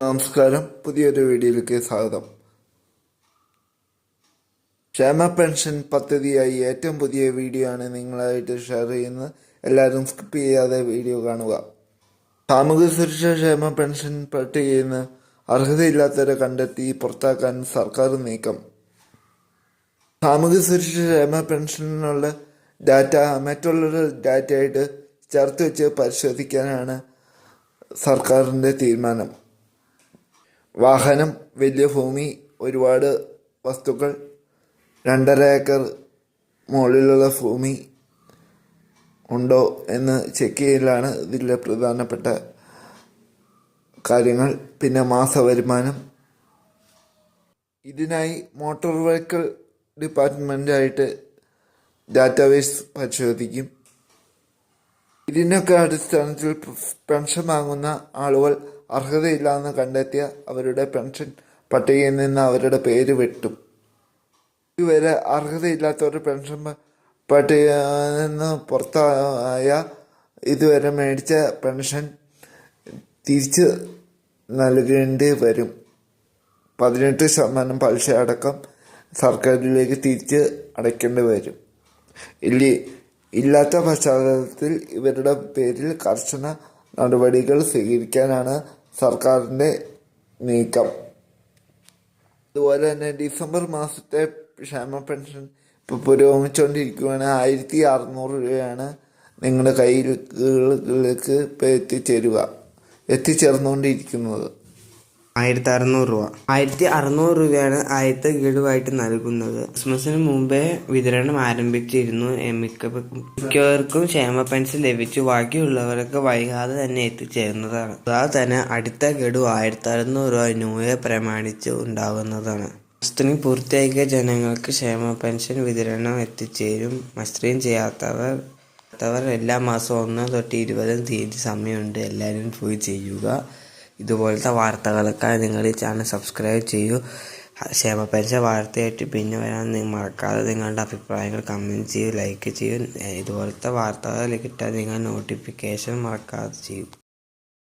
നമസ്കാരം. പുതിയൊരു വീഡിയോയിലേക്ക് സ്വാഗതം. ക്ഷേമ പെൻഷൻ പദ്ധതിയായി ഏറ്റവും പുതിയ വീഡിയോ ആണ് നിങ്ങളായിട്ട് ഷെയർ ചെയ്യുന്നത്. എല്ലാവരും സ്കിപ്പ് ചെയ്യാതെ വീഡിയോ കാണുക. സാമൂഹ്യ സുരക്ഷാ ക്ഷേമ പെൻഷൻ പട്ടികയിൽ നിന്ന് അർഹതയില്ലാത്തവരെ കണ്ടെത്തി പുറത്താക്കാൻ സർക്കാർ നീക്കം. സാമൂഹ്യ സുരക്ഷാ ക്ഷേമ പെൻഷനുള്ള ഡാറ്റ മറ്റുള്ളവരുടെ ഡാറ്റയായിട്ട് ചേർത്ത് വെച്ച് പരിശോധിക്കാനാണ് സർക്കാരിന്റെ തീരുമാനം. വാഹനം വലിയ ഭൂമി ഒരുപാട് വസ്തുക്കൾ രണ്ടര ഏക്കർ മുകളിലുള്ള ഭൂമി ഉണ്ടോ എന്ന് ചെക്ക് ചെയ്യലാണ് ഇതിലെ പ്രധാനപ്പെട്ട കാര്യങ്ങൾ. പിന്നെ മാസ വരുമാനം. ഇതിനായി മോട്ടോർ വെഹിക്കിൾ ഡിപ്പാർട്ട്മെന്റായിട്ട് ഡാറ്റാബേസ് പരിശോധിക്കും. ഇതിനൊക്കെ അടിസ്ഥാനത്തിൽ പെൻഷൻ വാങ്ങുന്ന ആളുകൾ അർഹതയില്ലാന്ന് കണ്ടെത്തിയ അവരുടെ പെൻഷൻ പട്ടികയിൽ നിന്ന് അവരുടെ പേര് വെട്ടും. ഇതുവരെ അർഹതയില്ലാത്തവർ പെൻഷൻ പട്ടികയിൽ നിന്ന് പുറത്തായ ഇതുവരെ മേടിച്ച പെൻഷൻ തിരിച്ച് നൽകേണ്ടി വരും. പതിനെട്ട് ശതമാനം പലിശ അടക്കം സർക്കാരിലേക്ക് തിരിച്ച് അടയ്ക്കേണ്ടി വരും. ഇല്ല ഇല്ലാത്ത പശ്ചാത്തലത്തിൽ ഇവരുടെ പേരിൽ കർശന നടപടികൾ സ്വീകരിക്കാനാണ് സർക്കാരിന്റെ നീക്കം. അതുപോലെ തന്നെ ഡിസംബർ മാസത്തെ ക്ഷേമ പെൻഷൻ ഇപ്പോൾ പുരോഗമിച്ചുകൊണ്ടിരിക്കുകയാണ് ആയിരത്തി അറുന്നൂറ് രൂപയാണ് നിങ്ങളുടെ കയ്യിലേക്ക് ഇപ്പോൾ എത്തിച്ചേരുക എത്തിച്ചേർന്നുകൊണ്ടിരിക്കുന്നത്. ആയിരത്തി അറുന്നൂറ് രൂപ. ആയിരത്തി അറുന്നൂറ് രൂപയാണ് ആദ്യത്തെ ഗഡുവായിട്ട് നൽകുന്നത്. ക്രിസ്മസിന് മുമ്പേ വിതരണം ആരംഭിച്ചിരുന്നു. മിക്കവർക്കും ക്ഷേമ പെൻഷൻ ലഭിച്ചു. ബാക്കിയുള്ളവർക്ക് വൈകാതെ തന്നെ എത്തിച്ചേരുന്നതാണ്. അതാതെ തന്നെ അടുത്ത ഗഡു ആയിരത്തി അറുന്നൂറ് രൂപ ന്യൂ ഇയർ പ്രമാണിച്ച് ഉണ്ടാകുന്നതാണ് മസ്ത്രീ പൂർത്തിയാക്കിയ ജനങ്ങൾക്ക് ക്ഷേമ പെൻഷൻ വിതരണം എത്തിച്ചേരും. മസ്ത്രീം ചെയ്യാത്തവർ ത്തവർ എല്ലാ മാസവും ഒന്നാം തൊട്ട് ഇരുപതും തീയതി സമയമുണ്ട്. എല്ലാവരും പോയി ചെയ്യുക. ഇതുപോലത്തെ വാർത്തകൾക്കായി നിങ്ങൾ ഈ ചാനൽ സബ്സ്ക്രൈബ് ചെയ്യൂ. ക്ഷേമ പെൻഷൻ വാർത്തയായിട്ട് പിന്നെ വരാൻ നിങ്ങൾ മറക്കാതെ നിങ്ങളുടെ അഭിപ്രായങ്ങൾ കമന്റ് ചെയ്യൂ ലൈക്ക് ചെയ്യൂ. ഇതുപോലത്തെ വാർത്തകൾ കിട്ടാൻ നിങ്ങൾ നോട്ടിഫിക്കേഷൻ മറക്കാതെ ചെയ്യൂ.